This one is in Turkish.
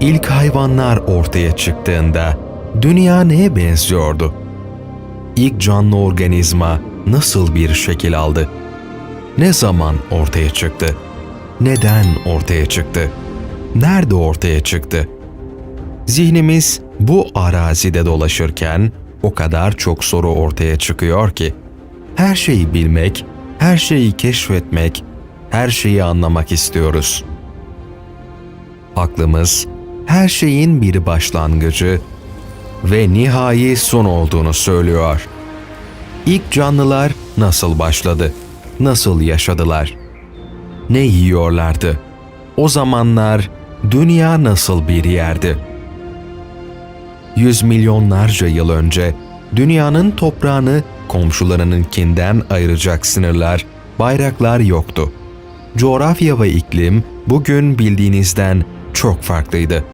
İlk hayvanlar ortaya çıktığında dünya neye benziyordu? İlk canlı organizma nasıl bir şekil aldı? Ne zaman ortaya çıktı? Neden ortaya çıktı? Nerede ortaya çıktı? Zihnimiz bu arazide dolaşırken o kadar çok soru ortaya çıkıyor ki her şeyi bilmek, her şeyi keşfetmek, her şeyi anlamak istiyoruz. Aklımız her şeyin bir başlangıcı ve nihai son olduğunu söylüyor. İlk canlılar nasıl başladı? Nasıl yaşadılar? Ne yiyorlardı? O zamanlar dünya nasıl bir yerdi? Yüz milyonlarca yıl önce dünyanın toprağını komşularınınkinden ayıracak sınırlar, bayraklar yoktu. Coğrafya ve iklim bugün bildiğinizden çok farklıydı.